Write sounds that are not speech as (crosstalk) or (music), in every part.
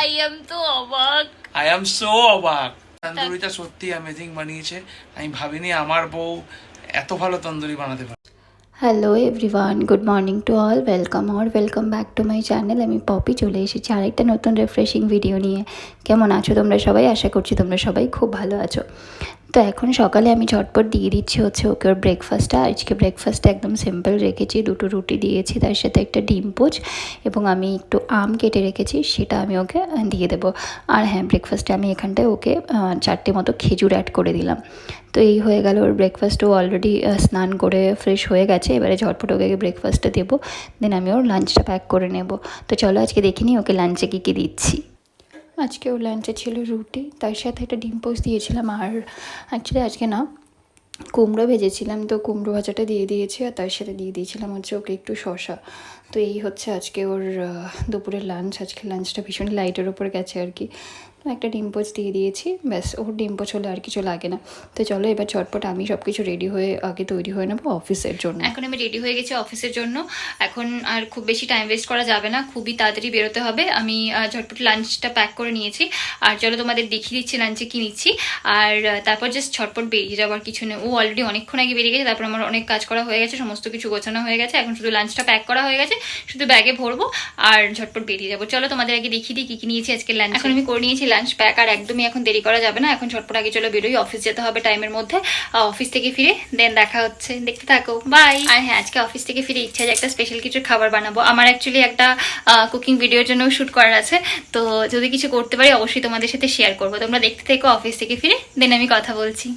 I am তো অবাক I am so অবাক তন্দুরিটা সত্যি অ্যামেজিং বানিয়েছে। আমি ভাবিনি আমার বউ এত ভালো তন্দুরি বানাতে পারে। Hello everyone good morning to all welcome or welcome back to my channel আমি পপি চলে এসেছি আরেকটা নতুন রিফ্রেশিং ভিডিও নিয়ে। কেমন আছো তোমরা সবাই? আশা করছি তোমরা সবাই খুব ভালো আছো। তো এখন সকালে আমি ঝটপট দিয়ে দিচ্ছি হচ্ছে ওকে ওর ব্রেকফাস্টটা আজকে ব্রেকফাস্টটা একদম সিম্পল রেখেছি, দুটো রুটি দিয়েছি, তার সাথে একটা ডিম পোচ এবং আমি একটু আম কেটে রেখেছি, সেটা আমি ওকে দিয়ে দেবো। আর হ্যাঁ ব্রেকফাস্টে আমি এখানটায় ওকে চারটে মতো খেজুর অ্যাড করে দিলাম। তো এই হয়ে গেল ওর ব্রেকফাস্টও অলরেডি স্নান করে ফ্রেশ হয়ে গেছে। এবারে ঝটপট ওকে ব্রেকফাস্টটা দেবো দেন আমি ওর লাঞ্চটা প্যাক করে নেব। তো চলো আজকে দেখিনি ওকে লাঞ্চে কী কী দিচ্ছি। আজকে ওর লাঞ্চে ছিল রুটি, তার সাথে একটা ডিম পোস্ট দিয়েছিলাম আর অ্যাকচুয়ালি আজকে না কুমড়ো ভেজেছিলাম, তো কুমড়ো ভাজাটা দিয়ে দিয়েছি আর তার সাথে দিয়ে দিয়েছিলাম হচ্ছে ওকে একটু শশা তো এই হচ্ছে আজকে ওর দুপুরের লাঞ্চ আজকে লাঞ্চটা ভীষণ লাইটের ওপর গেছে আর কি। একটা ডিম পোচ দিয়ে দিয়েছি ব্যাস ওর ডিম পোচ হলে আর কিছু লাগে না। তো চলো এবার চটপট আমি সব কিছু রেডি হয়ে আগে তৈরি হয়ে নেব অফিসের জন্য। এখন আমি রেডি হয়ে গেছি অফিসের জন্য। এখন আর খুব বেশি টাইম ওয়েস্ট করা যাবে না খুবই তাড়াতাড়ি বেরোতে হবে। আমি ঝটপট লাঞ্চটা প্যাক করে নিয়েছি। আর চলো তোমাদের দেখিয়ে দিচ্ছি লাঞ্চে কি নিচ্ছি। আর তারপর জাস্ট ঝটপট বেরিয়ে যাওয়ার কিছু নেই। ও অলরেডি অনেকক্ষণ আগে বেরিয়ে গেছে তারপর আমার অনেক কাজ করা হয়ে গেছে সমস্ত কিছু গোছানো হয়ে গেছে। এখন শুধু লাঞ্চটা প্যাক করা হয়ে গেছে শুধু ব্যাগে ভরবো। আর ঝটপট বেরিয়ে যাব। চলো তোমাদের আগে দেখিয়ে দিই কি কি নিয়েছি আজকে লাঞ্চ এখন আমি করে নিয়েছি লাঞ্চ প্যাক আর একদমই এখন দেরি করা যাবে না। এখন ঝটপট আগে চলো বেরোই অফিস যেতে হবে টাইমের মধ্যে। অফিস থেকে ফিরে দেন দেখা হচ্ছে। দেখতে থাকো। বাই আর হ্যাঁ আজকে অফিস থেকে ফিরে ইচ্ছা যে একটা স্পেশাল কিছু খাবার বানাবো। আমার অ্যাকচুয়ালি একটা কুকিং ভিডিওর জন্য শ্যুট করার আছে। তো যদি কিছু করতে পারি, অবশ্যই তোমাদের সাথে শেয়ার করব। তোমরা দেখতে থেকো অফিস থেকে ফিরে দেন আমি কথা বলছি।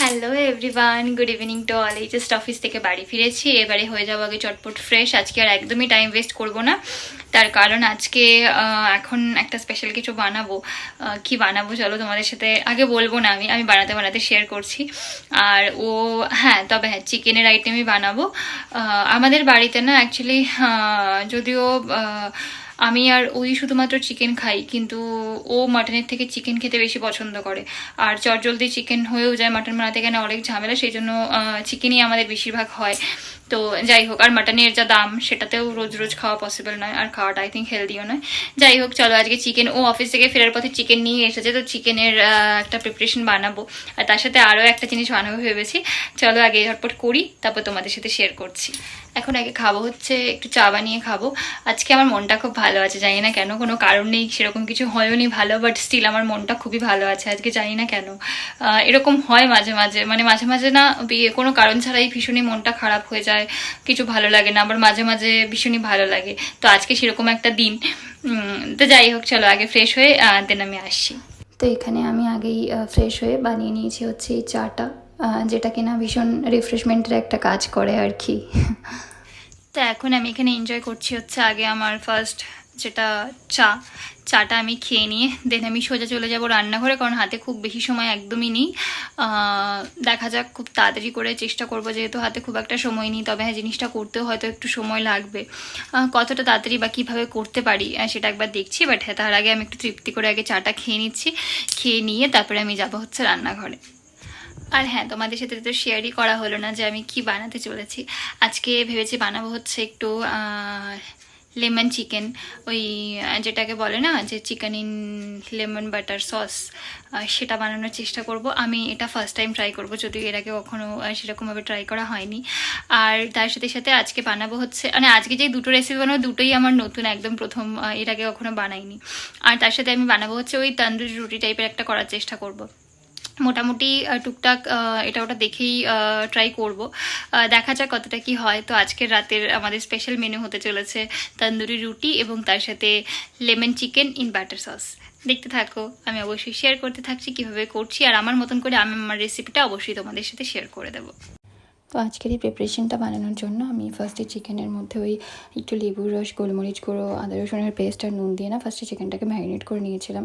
Hello everyone good evening to all এই জাস্ট অফিস থেকে বাড়ি ফিরেছি। এবারে হয়ে যাব আগে চটপট ফ্রেশ আজকে আর একদমই টাইম ওয়েস্ট করব না। তার কারণ আজকে এখন একটা স্পেশাল কিছু বানাবো। কি বানাবো চলো তোমাদের সাথে আগে বলব না আমি। আমি বানাতে বানাতে শেয়ার করছি। আর ও হ্যাঁ তবে হ্যাঁ চিকেনের আইটেমই বানাবো। আমাদের বাড়িতে না অ্যাকচুয়ালি যদিও আমি আর ওই শুধুমাত্র চিকেন খাই, কিন্তু ও মাটনের থেকে চিকেন খেতে বেশি পছন্দ করে। আর চটজলদি চিকেন হয়েও যায় মাটন বানাতে গেলে অনেক ঝামেলা, সেই জন্য চিকেনই আমাদের বেশিরভাগ হয়। তো যাই হোক আর মাটনের যা দাম, সেটাতেও রোজ রোজ খাওয়া পসিবল নয়, আর খাওয়াটা আই থিঙ্ক হেলদিও নয়। যাই হোক চলো আজকে চিকেন ও অফিস থেকে ফেরার পথে চিকেন নিয়ে এসেছে, তো চিকেনের একটা প্রিপারেশন বানাবো। আর তার সাথে আরও একটা জিনিস বানাবো ভেবেছি। চলো আগে ঝটপট করি, তারপর তোমাদের সাথে শেয়ার করছি। এখন আগে খাব হচ্ছে, একটু চা বানিয়ে খাব। আজকে আমার মনটা খুব ভালো আছে, জানি না কেন, কোনো কারণ নেই, সেরকম কিছু হয়ওনি ভালো বাট স্টিল আমার মনটা খুবই ভালো আছে আজকে, জানি না কেন। এরকম হয় মাঝে মাঝে মানে মাঝে মাঝে না কোনো কারণ ছাড়াই ভীষণই মনটা খারাপ হয়ে যায়। কিছু ভালো লাগে না আবার মাঝে মাঝে ভীষণই ভালো লাগে। তো আজকে সেরকম একটা দিন। তো যাই হোক চলো আগে ফ্রেশ হয়ে দেন আমি আসছি। তো এখানে আমি আগেই ফ্রেশ হয়ে বানিয়ে নিয়েছি হচ্ছে এই চাটা যেটা কিনা ভীষণ রিফ্রেশমেন্টের একটা কাজ করে আর কি। তো এখন আমি এখানে এনজয় করছি হচ্ছে আগে আমার ফার্স্ট যেটা চা। চাটা আমি খেয়ে নিয়ে দেন আমি সোজা চলে যাব রান্নাঘরে কারণ হাতে খুব বেশি সময় একদমই নেই। দেখা যাক খুব তাড়াতাড়ি করে চেষ্টা করব যেহেতু হাতে খুব একটা সময় নেই, তবে হ্যাঁ জিনিসটা করতেও হয়তো একটু সময় লাগবে। কতটা তাড়াতাড়ি বা কীভাবে করতে পারি সেটা একবার দেখছি বাট হ্যাঁ তার আগে আমি একটু তৃপ্তি করে আগে চাটা খেয়ে নিচ্ছি, খেয়ে নিয়ে তারপরে আমি যাব হচ্ছে রান্নাঘরে। আর হ্যাঁ তোমাদের সাথে তো শেয়ারই করা হলো না যে আমি কি বানাতে চলেছি। আজকে ভেবেছি বানাবো হচ্ছে একটু লেমন চিকেন ওই যেটাকে বলে না, যে chicken in lemon butter sauce সেটা বানানোর চেষ্টা করব। আমি এটা ফার্স্ট টাইম ট্রাই করব, যদিও এর আগে কখনো সেরকমভাবে ট্রাই করা হয়নি। আর তার সাথে সাথে আজকে বানাবো হচ্ছে মানে আজকে যে দুটো রেসিপি বানাবো, দুটোই আমার নতুন, একদম প্রথম এর আগে কখনো বানাইনি। আর তার সাথে আমি বানাবো হচ্ছে ওই তন্দুরি রুটি টাইপের একটা করার চেষ্টা করব। মোটামুটি টুকটাক এটা ওটা দেখেই ট্রাই করব। দেখা যাক কতটা কি হয়। তো আজকের রাতের আমাদের স্পেশাল মেনু হতে চলেছে তন্দুরি রুটি এবং তার সাথে lemon chicken in butter sauce দেখতে থাকো, আমি অবশ্যই শেয়ার করতে থাকছি, কীভাবে করছি, আর আমার মতন করে আমি আমার রেসিপিটা অবশ্যই তোমাদের সাথে শেয়ার করে দেবো। তো আজকের এই প্রিপারেশনটা বানানোর জন্য আমি ফার্স্টে চিকেনের মধ্যে ওই একটু লেবুর রস, গোলমরিচ গুঁড়ো, আদা রসুনের পেস্ট আর নুন দিয়ে না ফার্স্টে চিকেনটাকে ম্যারিনেট করে নিয়েছিলাম।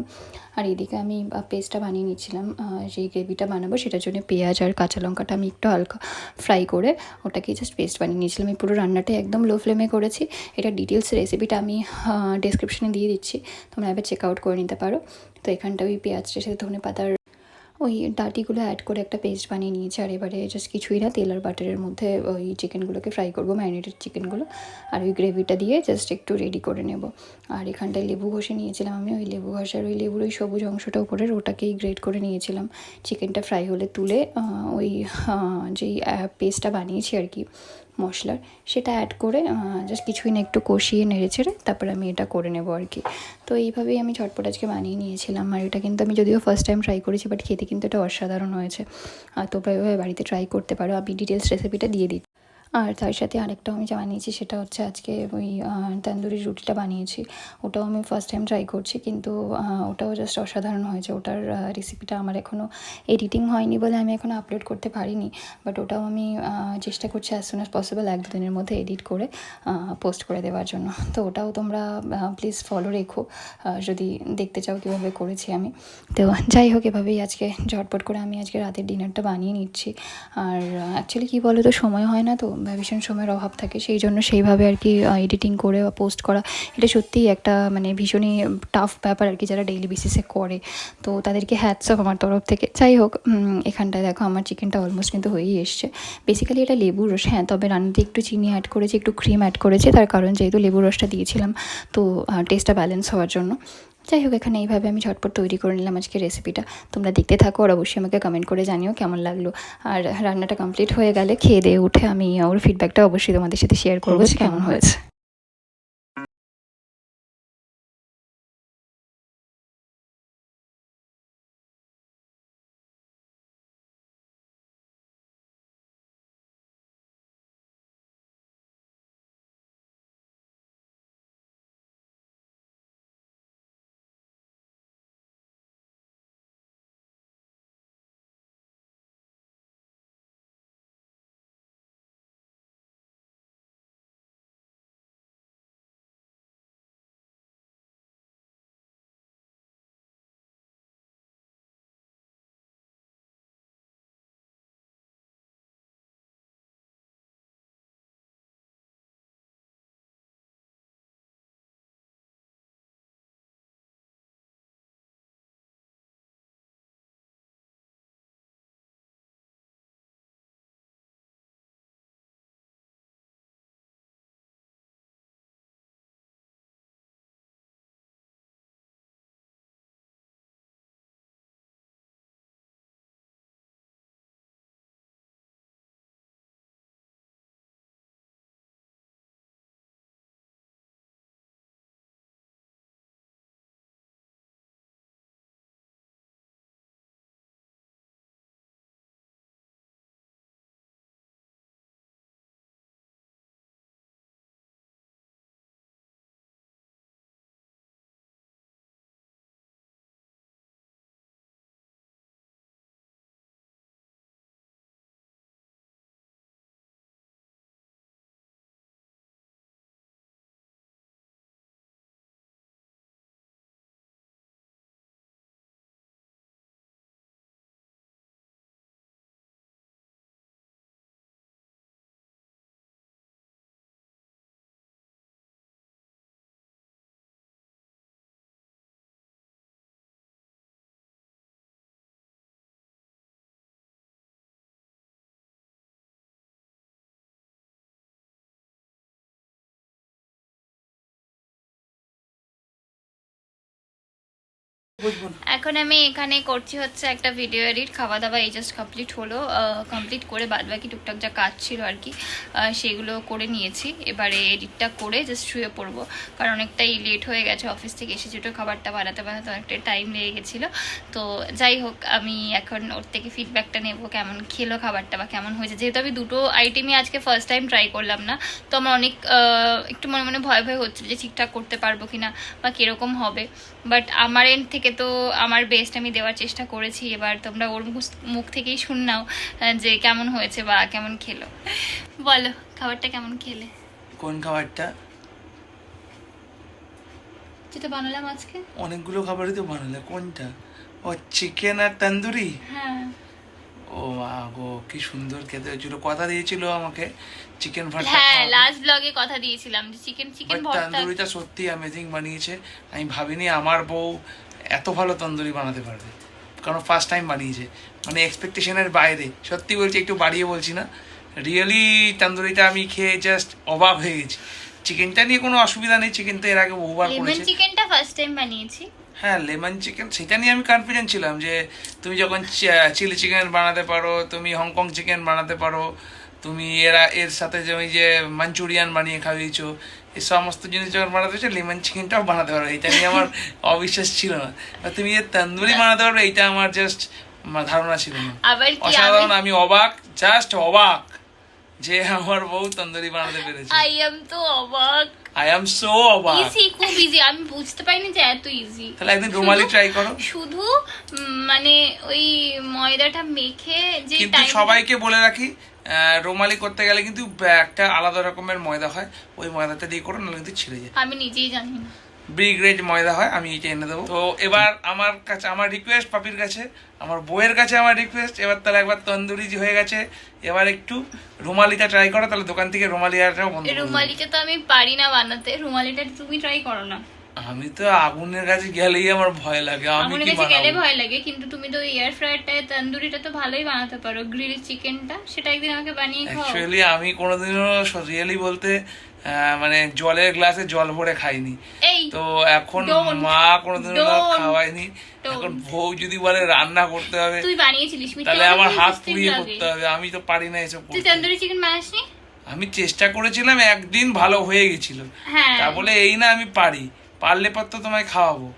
আর এদিকে আমি পেস্টটা বানিয়ে নিয়েছিলাম। যেই গ্রেভিটা বানাবো সেটার জন্য পেঁয়াজ আর কাঁচা লঙ্কাটা আমি একটু হালকা ফ্রাই করে ওটাকে জাস্ট পেস্ট বানিয়ে নিয়েছিলাম। আমি পুরো রান্নাটা একদম লো ফ্লেমে করেছি। এটা ডিটেলস রেসিপিটা আমি ডিসক্রিপশনে দিয়ে দিচ্ছি। তোমরা এবার চেক আউট করে নিতে পারো। তো এখানটা ওই পেঁয়াজটার সাথে ধনে পাতার ওই ডাটিগুলো অ্যাড করে একটা পেস্ট বানিয়ে নিয়েছি। আর এবারে জাস্ট কিছুই না, তেল আর বাটারের মধ্যে ওই চিকেনগুলোকে ফ্রাই করব ম্যারিনেটেড চিকেনগুলো আর ওই গ্রেভিটা দিয়ে জাস্ট একটু রেডি করে নেব। আর এখানটায় লেবু ঘষে নিয়েছিলাম আমি, ওই লেবু ঘষার ওই লেবুর ওই সবুজ অংশটা উপরের, ওটাকেই গ্রেড করে নিয়েছিলাম। চিকেনটা ফ্রাই হলে তুলে ওই যেই পেস্টটা বানিয়েছি আর কি মশলার, সেটা অ্যাড করে জাস্ট কিছুই না একটু কষিয়ে নেড়ে ছেড়ে তারপর আমি এটা করে নেব আর কি। তো এইভাবেই আমি ঝটপট আজকে বানিয়ে নিয়েছিলাম। আর এটা কিন্তু আমি যদিও ফার্স্ট টাইম ট্রাই করেছি বাট খেতে কিন্তু এটা অসাধারণ হয়েছে। আর তোমরা এভাবে বাড়িতে ট্রাই করতে পারো। আমি ডিটেলস রেসিপিটা দিয়ে দিই আর তার সাথে আরেকটাও আমি যা বানিয়েছি সেটা হচ্ছে আজকে ওই তন্দুরি রুটিটা বানিয়েছি। ওটাও আমি ফার্স্ট টাইম ট্রাই করছি, কিন্তু ওটাও জাস্ট অসাধারণ হয়েছে। ওটার রেসিপিটা আমার এখনও এডিটিং হয়নি বলে আমি এখনও আপলোড করতে পারিনি। বাট ওটাও আমি চেষ্টা করছি অ্যাজ সুন অ্যাজ পসিবল এক দুদিনের মধ্যে এডিট করে পোস্ট করে দেওয়ার জন্য। তো ওটাও তোমরা প্লিজ ফলো রেখো যদি দেখতে চাও কীভাবে করেছি আমি। তো যাই হোক, এভাবেই আজকে ঝটপট করে আমি আজকে রাতের ডিনারটা বানিয়ে নিচ্ছি। আর অ্যাকচুয়ালি কী বলো তো সময় হয় না তো ভীষণ সময়ের অভাব থাকে, সেই জন্য সেইভাবে আর কি এডিটিং করে বা পোস্ট করা, এটা সত্যিই একটা মানে ভীষণই টাফ ব্যাপার আর কি যারা ডেইলি বেসিসে করে। তো তাদেরকে হ্যাটস অফ আমার তরফ থেকে। যাই হোক এখানটায় দেখো আমার চিকেনটা অলমোস্ট কিন্তু হয়েই এসছে। বেসিক্যালি এটা লেবুর রস হ্যাঁ তবে রান্নাতে একটু চিনি অ্যাড করেছি, একটু ক্রিম অ্যাড করেছি, তার কারণ যেহেতু লেবুর রসটা দিয়েছিলাম, তো টেস্টটা ব্যালেন্স হওয়ার জন্য। যাই হোক এখানে এইভাবে আমি ঝটপট তৈরি করে নিলাম আজকে রেসিপিটা তোমরা দেখতে থাকো আর অবশ্যই আমাকে কমেন্ট করে জানিও কেমন লাগল। আর রান্নাটা কমপ্লিট হয়ে গেলে খেয়ে দিয়ে উঠে আমি ওর ফিডব্যাকটা অবশ্যই তোমাদের সাথে শেয়ার করব কেমন হয়েছে। এখন আমি এখানে করছি হচ্ছে একটা ভিডিও এডিট খাওয়া দাওয়া এই জাস্ট কমপ্লিট হলো কমপ্লিট করে বাদ বাকি টুকটাক যা কাজ ছিল আর কি সেগুলো করে নিয়েছি। এবারে এডিটটা করে জাস্ট শুয়ে পড়ব, কারণ অনেকটাই লেট হয়ে গেছে অফিস থেকে এসে তো খাবারটা বানাতে বানাতে অনেকটাই টাইম লেগে গেছিল। তো যাই হোক, আমি এখন ওর থেকে ফিডব্যাকটা নেব, কেমন খেলো খাবারটা বা কেমন হয়েছে। যেহেতু আমি দুটো আইটেমই আজকে ফার্স্ট টাইম ট্রাই করলাম না, তো আমার অনেক একটু মনে মনে ভয় ভয় হচ্ছিল যে ঠিকঠাক করতে পারব কিনা বা কীরকম হবে। বাট আমার এন্ড থেকে তো আমার বেস্ট আমি দেওয়ার চেষ্টা করেছি। এবার তোমরা ওর মুখ- থেকেই শুন নাও যে কেমন হয়েছে বা কেমন খেলো। বলো খাবারটা কেমন খেলে? কোন খাবারটা? যেটা বানালাম আজকে। অনেকগুলো খাবারই তো বানালে কোনটা? ও চিকেন আর তন্দুরি? হ্যাঁ। ও মা গো কি সুন্দর খেতে হয়েছিল। কথা দিয়েছিল আমাকে চিকেন ভর্তা হ্যাঁ লাস্ট ব্লগে কথা দিয়েছিলাম যে চিকেন চিকেন ভর্তা। তন্দুরিটা সত্যি অ্যামেজিং বানিয়েছে। আমি ভাবিনি আমার বউ এত ভালো তন্দুরি বানাতে পারবে। কারণ ফার্স্ট টাইম বানিয়েছে। মানে এক্সপেকটেশনের বাইরে। সত্যি বলছি একটু বাড়িয়ে বলছি না। রিয়েলি তন্দুরিটা আমি খেয়ে জাস্ট অবাক হয়ে গেছি। চিকেনটা নিয়ে কোনো অসুবিধা নেই। চিকেন তো এর আগে বহুবার লেমন চিকেনটা ফার্স্ট টাইম বানিয়েছি। হ্যাঁ লেমন চিকেন সেটা নিয়ে আমি কনফিডেন্ট ছিলাম যে তুমি যখন চিলি চিকেন বানাতে পারো তুমি হংকং চিকেন বানাতে পারো তুমি এরা এর সাথে যে ওই যে মাঞ্চুরিয়ান বানিয়ে খাওয়িয়েছো এই সমস্ত জিনিস যখন বানাতে হচ্ছে লেমন চিকেনটাও বানাতে পারবে এটা নিয়ে আমার (laughs) অবিশ্বাস ছিল না। তুমি এর তন্দুরি বানাতে পারবে এটা আমার জাস্ট ধারণা ছিল না। অসাধারণ আমি অবাক জাস্ট অবাক যে আমার বউ তন্দুরি বানাতে পেরেছে। আই এম তো অবাক। আই এম সো অবাক ইজি খুব ইজি আমি বুঝতে পারিনি যে এত ইজি তাহলে একদিন রুমালি ট্রাই করো। শুধু মানে ওই ময়দাটা মেখে যে কিন্তু সবাইকে বলে রাখি রুমালি করতে গেলে কিন্তু একটা আলাদা রকমের ময়দা হয়। ওই ময়দাটা দিয়ে করো না কিন্তু ছিঁড়ে যায়। আমি নিজেই জানি না। বি গ্রেড ময়দা হয়, আমি এটা এনে দেবো। তো এবার আমার কাছে, আমার রিকোয়েস্ট পাপির কাছে, আমার বইয়ের কাছে আমার রিকোয়েস্ট এবার তাহলে একবার তন্দুরি হয়ে গেছে, এবার একটু রুমালিটা ট্রাই করো, তাহলে দোকান থেকে রুমালিটাও বন্ধ রুমালিটা তো আমি পারি না বানাতে, রুমালিটা তুমি ট্রাই করো না। আমি তো আগুনের কাছে গেলেই আমার ভয় লাগে। আমি কি কাছে গেলে ভয় লাগে কিন্তু তুমি তো এয়ার ফ্রায়ারটায় তন্দুরিটা তো ভালোই বানাতে পারো। গ্রিল চিকেনটা সেটা একদিন আমাকে বানিয়ে খাও অ্যাকচুয়ালি আমি কোনোদিনও রিয়েলি বলতে মানে জলের গ্লাসে জল ভরে খাইনি। তো এখন মা. খাওয়ায়নি। Don't. এখন বউ যদি বলে রান্না করতে হবে তুই বানিয়েছিলিস তাহলে আমার হাত পুড়িয়ে। করতে হবে। আমি তো পারি না এসব তুই তন্দুরি চিকেন বানাসনি? আমি চেষ্টা করেছিলাম একদিন ভালো হয়ে গেছিল। হ্যাঁ। তা বলে এই না আমি পারি। পারলে পর তো তোমায় খাওয়াবো।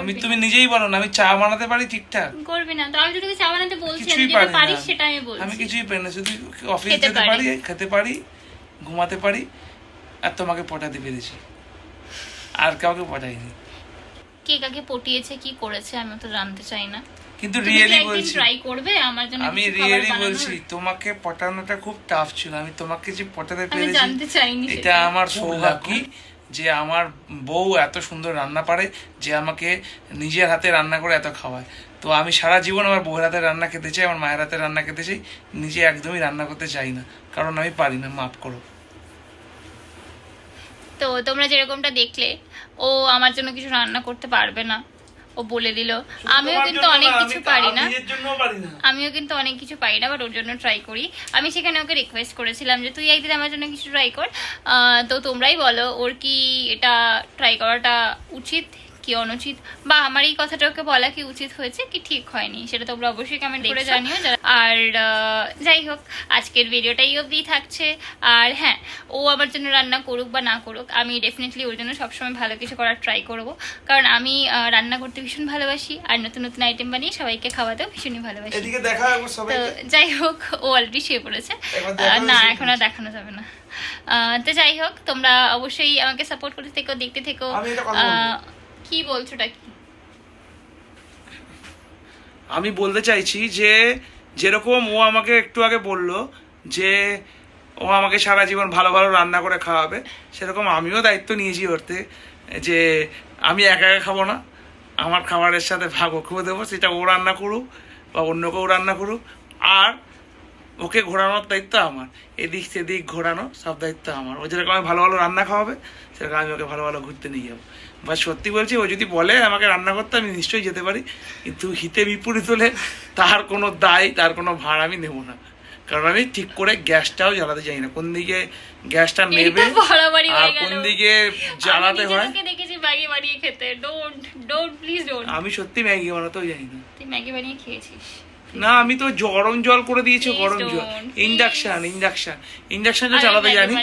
আমি তুমি নিজেই বলো না আমি চা বানাতে পারি ঠিকঠাক? করবি না তো আমি তোকে চা বানাতে বলছি আমি কিছুই পারি পারিস না। সেটা আমি বলছি। আমি কিছুই পারি না শুধু অফিস যেতে পারি। খেতে পারি ঘুমাতে পারি আর তোমাকে পটাতে পেরেছি। আর কাউকে পটাইনি। কে কাকে পটিয়েছে কি করেছে আমি তো জানতে চাই না। কিন্তু রিয়েলি বলছি। ট্রাই করবে আমার জন্য আমি রিয়েলি বলছি তোমাকে পটানোটা খুব টাফ ছিল। আমি তোমাকে যে পটাতে আমি পেরেছি জানতে চাইনি এটা আমার সৌভাগ্য? যে আমার বউ এত সুন্দর রান্না পারে, যে আমাকে নিজের হাতে রান্না করে এত খাওয়ায়। তো আমি সারা জীবন আমার বউয়ের হাতে রান্না খেতে চাই, আমার মায়ের হাতে রান্না খেতে চাই, নিজে একদমই রান্না করতে চাই না। কারণ আমি পারি না, মাফ করো। তো তোমরা যেরকমটা দেখলে, ও আমার জন্য কিছু রান্না করতে পারবে না। ও বলে দিল। আমিও কিন্তু অনেক কিছু পারি না। আমিও কিন্তু অনেক কিছু পারি না বাট ওর জন্য ট্রাই করি। আমি সেখানে ওকে রিকোয়েস্ট করেছিলাম যে তুই একদিন আমার জন্য কিছু ট্রাই কর। তো তোমরাই বলো ওর কি এটা ট্রাই করাটা উচিত? কি অনুচিত? বা আমার এই কথাটা ওকে বলা কি উচিত হয়েছে কি ঠিক হয়নি? সেটা তোমরা অবশ্যই কমেন্ট করে জানিও আর আহ, যাই হোক আজকের ভিডিওটাই অবধি থাকছে। আর হ্যাঁ ও আমার জন্য রান্না করুক বা না করুক আমি ডেফিনেটলি ওর জন্য সবসময় ভালো কিছু করার ট্রাই করব। কারণ আমি আহ, রান্না করতে ভীষণ ভালোবাসি আর নতুন নতুন আইটেম বানিয়ে সবাইকে খাওয়াতেও ভীষণই ভালোবাসি। এদিকে তো যাই হোক ও অলরেডি শুয়ে পড়েছে। না এখন আর দেখানো যাবে না। আহ, তো যাই হোক তোমরা অবশ্যই আমাকে সাপোর্ট করতে থেকো দেখতে থেকো। কি বলছোটা কি? আমি বলতে চাইছি যে, যেরকম ও আমাকে একটু আগে বলল যে, ও আমাকে সারা জীবন ভালো ভালো রান্না করে খাওয়াবে, সেরকম আমিও দায়িত্ব নিয়েছি ওরতে যে আমি একা একা খাব না, আমার খাবারের সাথে ভাগ ওকেও দেবো, সেটা ও রান্না করুক বা অন্য কেউ রান্না করুক, আর ওকে ঘোরানোর দায়িত্ব আমার, এদিক সেদিক ঘোরানো সব দায়িত্ব আমার। ও যেরকম আমি ভালো ভালো রান্না খাওয়াবে, সেরকম আমি ওকে ভালো ভালো ঘুরতে নিয়ে যাব। বা সত্যি বলছি ও যদি বলে আমাকে রান্না করতে আমি নিশ্চয়ই যেতে পারি। কিন্তু হিতে বিপরীত হলে তার কোনো দায় তার কোনো ভার আমি নেব না। কারণ আমি ঠিক করে গ্যাসটাও জ্বালাতে চাই না। কোন দিকে গ্যাসটা নেবে আর কোন দিকে জ্বালাতে হয় দেখেছি ম্যাগি বানিয়ে খেতে। ডোন্ট ডোন্ট প্লিজ ডোন্ট আমি সত্যি ম্যাগি বানাতেও জানি না। তুই ম্যাগি বানিয়ে খেয়েছিস। না আমি তো গরম জল করে দিয়েছি গরম জল। ইন্ডাকশন ইন্ডাকশন ইন্ডাকশন তো চালাতে জানি।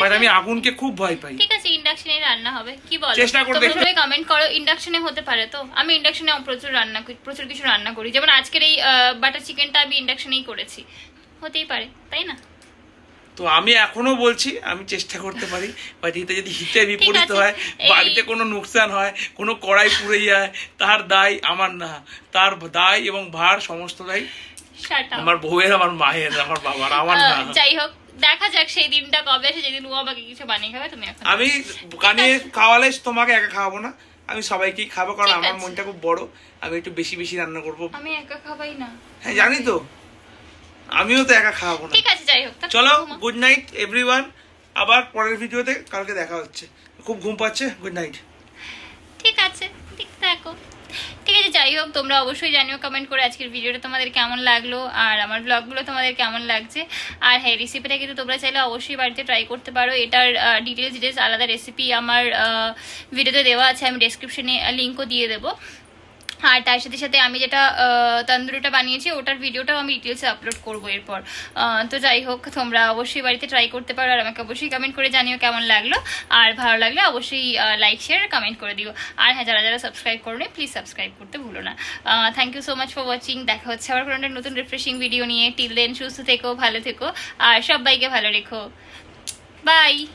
বাট আমি আগুনকে খুব ভয় পাই। ঠিক আছে ইন্ডাকশনে রান্না হবে। কি বলো? চেষ্টা করে দেখতে- কমেন্ট করো ইন্ডাকশনে হতে পারে তো? আমি ইন্ডাকশনে প্রচুর রান্না করি প্রচুর কিছু রান্না করি। যেমন আজকের এই বাটার চিকেনটা আমি ইন্ডাকশনেই করেছি। হতেই পারে তাই না? তো আমি এখনও বলছি আমি চেষ্টা করতে পারি। বাট যদি হিতে বিপরীত হয় বাড়িতে কোনো নুকসান হয় কোনো কড়াই পুড়ে যায় তার দায় আমার না। তার দায় এবং ভার সমস্ত দায় আমার বউয়ের আমার মায়ের আমার বাবার আমার না। যাই হোক দেখা যাক সেই দিনটা কবে আসে যেদিন ও আমাকে কিছু বানিয়ে খাবে তুমি এখন আমি কানিয়ে খাওয়ালে তোমাকে একা খাওয়াবো না আমি সবাইকেই খাব কারণ আমার মনটা খুব বড় আমি একটু বেশি বেশি রান্না করব। আমি একা খাবাই না। হ্যাঁ জানি তো। আমিও তো একা খাওয়াবো না। ঠিক আছে যাই হোক চলো গুড নাইট এভরিওয়ান আবার পরের ভিডিওতে কালকে দেখা হচ্ছে। খুব ঘুম পাচ্ছে গুড নাইট ঠিক আছে ঠিক থাকো। ঠিক আছে, যাই হোক, তোমরা অবশ্যই জানিও কমেন্ট করে আজকের ভিডিওটা তোমাদের কেমন লাগল আর আমার ব্লগগুলো তোমাদের কেমন লাগছে। আর হ্যাঁ রেসিপিটা কিন্তু তোমরা চাইলে অবশ্যই বাড়িতে ট্রাই করতে পারো। এটার ডিটেলস ডিটেলস আলাদা রেসিপি আমার ভিডিওতে দেওয়া আছে, আমি ডেসক্রিপশনে লিঙ্কও দিয়ে দেবো। আর তার সাথে সাথে আমি যেটা তন্দুরিটা বানিয়েছি, ওটার ভিডিওটাও আমি ডিটেলসে আপলোড করব এরপর। তো যাই হোক, তোমরা অবশ্যই বাড়িতে ট্রাই করতে পারো, আর আমাকে অবশ্যই কমেন্ট করে জানিও কেমন লাগল। আর ভালো লাগলে অবশ্যই লাইক শেয়ার কমেন্ট করে দিও। আর হ্যাঁ যারা যারা সাবস্ক্রাইব করোনি প্লিজ সাবস্ক্রাইব করতে ভুলো না। Thank you so much for watching দেখা হচ্ছে আবার কোনো একটা নতুন রিফ্রেশিং ভিডিও নিয়ে। টিল দেন সুস্থ থেকো, ভালো থেকো, আর সবাইকে ভালো রেখো। বাই